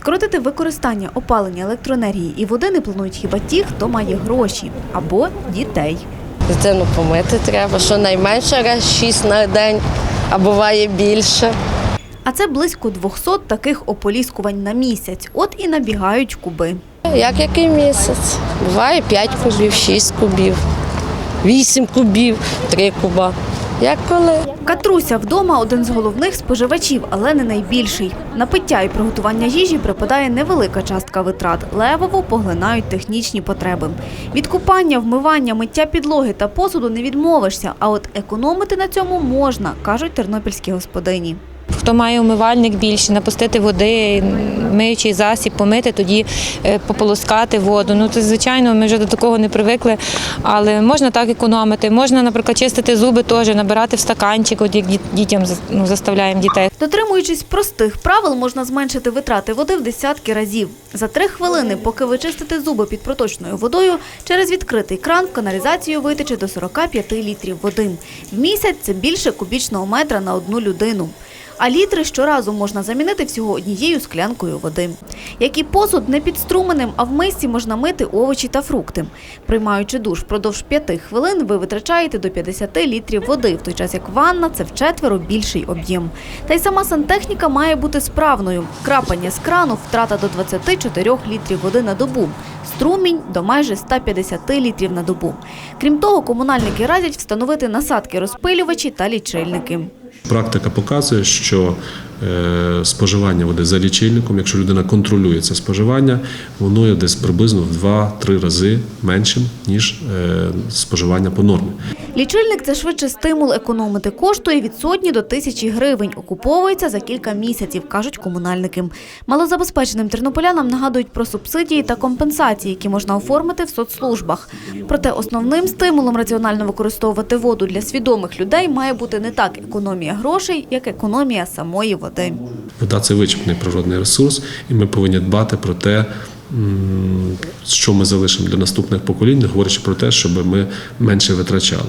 Скоротити використання опалення електроенергії і води не планують хіба ті, хто має гроші або дітей. Дитину помити треба, що найменше раз 6 на день, а буває більше. А це близько 200 таких ополіскувань на місяць. От і набігають куби. Як який місяць? Буває 5 кубів, 6 кубів, 8 кубів, 3 куба. Як коли? Катруся вдома один з головних споживачів, але не найбільший. На пиття і приготування їжі припадає невелика частка витрат. Левову поглинають технічні потреби. Від купання, вмивання, миття підлоги та посуду не відмовишся, а от економити на цьому можна, кажуть тернопільські господині. Хто має умивальник більше, напустити води, миючий засіб, помити, тоді е, пополоскати воду. Ну, це, звичайно, ми вже до такого не привикли, але можна так економити. Можна, наприклад, чистити зуби теж, набирати в стаканчик, от як дітям ну, заставляємо дітей. Дотримуючись простих правил, можна зменшити витрати води в десятки разів. За три хвилини, поки ви чистите зуби під проточною водою, через відкритий кран в каналізацію витече до 45 літрів води. В місяць це більше кубічного метра на одну людину. А літри щоразу можна замінити всього однією склянкою води. Як і посуд не під струменем, а в мисці можна мити овочі та фрукти. Приймаючи душ впродовж 5 хвилин, ви витрачаєте до 50 літрів води, в той час як ванна це вчетверо більший об'єм. Та й сама сантехніка має бути справною. Крапання з крану втрата до 24 літрів води на добу. Струмінь до майже 150 літрів на добу. Крім того, комунальники радять встановити насадки розпилювачі та лічильники. Практика показує, що споживання води за лічильником, якщо людина контролює це споживання, воно є десь приблизно в 2-3 рази меншим, ніж е, споживання по нормі. Лічильник це швидше стимул економити. Коштує від сотні до тисячі гривень. Окуповується за кілька місяців, кажуть комунальники. Малозабезпеченим тернополянам нагадують про субсидії та компенсації, які можна оформити в соцслужбах. Проте основним стимулом раціонально використовувати воду для свідомих людей має бути не так економія грошей, як економія самої води. Вода це вичерпний природний ресурс, і ми повинні дбати про те, що ми залишимо для наступних поколінь, говорячи про те, щоб ми менше витрачали.